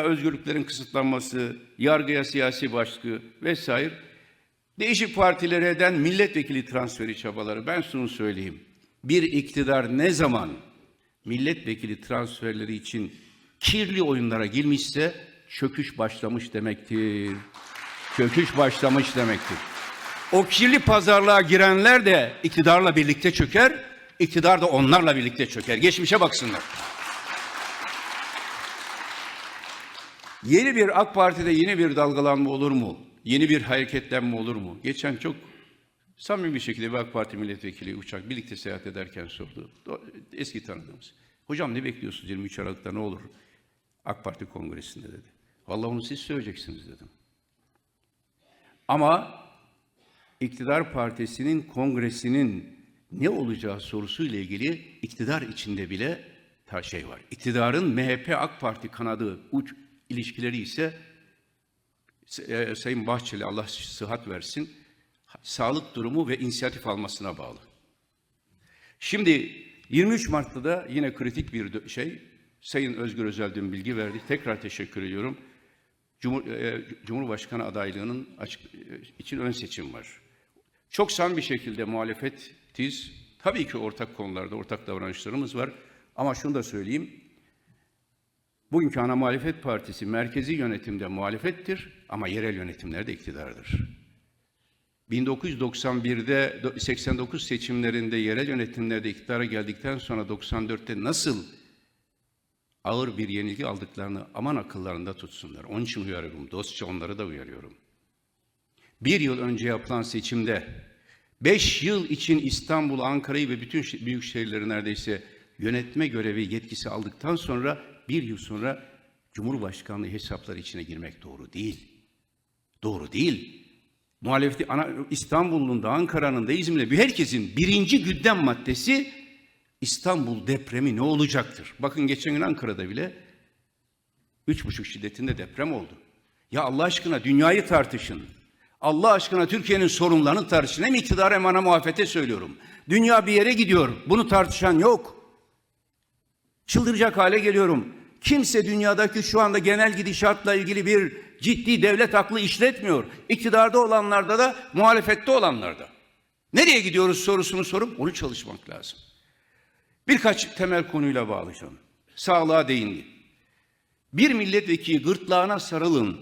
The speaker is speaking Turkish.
özgürlüklerin kısıtlanması, yargıya siyasi baskı vesaire değişik partilere eden milletvekili transferi çabaları. Ben şunu söyleyeyim. Bir iktidar ne zaman milletvekili transferleri için kirli oyunlara girmişse çöküş başlamış demektir. Çöküş başlamış demektir. O kirli pazarlığa girenler de iktidarla birlikte çöker, iktidar da onlarla birlikte çöker. Geçmişe baksınlar. Yeni bir AK Parti'de yeni bir dalgalanma olur mu? Yeni bir hareketlenme olur mu? Geçen çok samimi bir şekilde bir AK Parti milletvekili uçak birlikte seyahat ederken sordu. Eski tanıdığımız. Hocam ne bekliyorsunuz 23 Aralık'ta ne olur? AK Parti kongresinde dedi. Vallahi onu siz söyleyeceksiniz dedim. Ama iktidar partisinin kongresinin ne olacağı sorusuyla ilgili iktidar içinde bile ta şey var. İktidarın MHP AK Parti kanadı uç ilişkileri ise e, Sayın Bahçeli Allah sıhhat versin sağlık durumu ve inisiyatif almasına bağlı. Şimdi 23 Mart'ta da yine kritik bir şey Sayın Özgür Özel dün bilgi verdi. Tekrar teşekkür ediyorum. Cumhur, e, Cumhurbaşkanı adaylığının açık, e, için ön seçim var. Çok samimi bir şekilde muhalefetiz. Tabii ki ortak konularda ortak davranışlarımız var. Ama şunu da söyleyeyim. Bugünkü ana muhalefet partisi merkezi yönetimde muhalefettir ama yerel yönetimlerde iktidardır. 1991'de 89 seçimlerinde yerel yönetimlerde iktidara geldikten sonra 94'te nasıl ağır bir yenilgi aldıklarını aman akıllarında tutsunlar. Onun için uyarıyorum. Dostça onları da uyarıyorum. Bir yıl önce yapılan seçimde beş yıl için İstanbul, Ankara'yı ve bütün büyük şehirleri neredeyse yönetme görevi yetkisi aldıktan sonra bir yıl sonra Cumhurbaşkanlığı hesapları içine girmek doğru değil. Doğru değil. Muhalefeti İstanbul'un da Ankara'nın da İzmir'de bir herkesin birinci gündem maddesi İstanbul depremi ne olacaktır? Bakın geçen gün Ankara'da bile üç buçuk şiddetinde deprem oldu. Ya Allah aşkına dünyayı tartışın. Allah aşkına Türkiye'nin sorunlarını tartışın. Hem iktidar hem ana muhalefete söylüyorum. Dünya bir yere gidiyor. Bunu tartışan yok. Çıldıracak hale geliyorum. Kimse dünyadaki şu anda genel gidişatla ilgili bir ciddi devlet aklı işletmiyor. İktidarda olanlarda da muhalefette olanlarda. Nereye gidiyoruz sorusunu sorup onu çalışmak lazım. Birkaç temel konuyla bağlayacağım. Sağlığa değindi. Bir milletvekili gırtlağına sarılın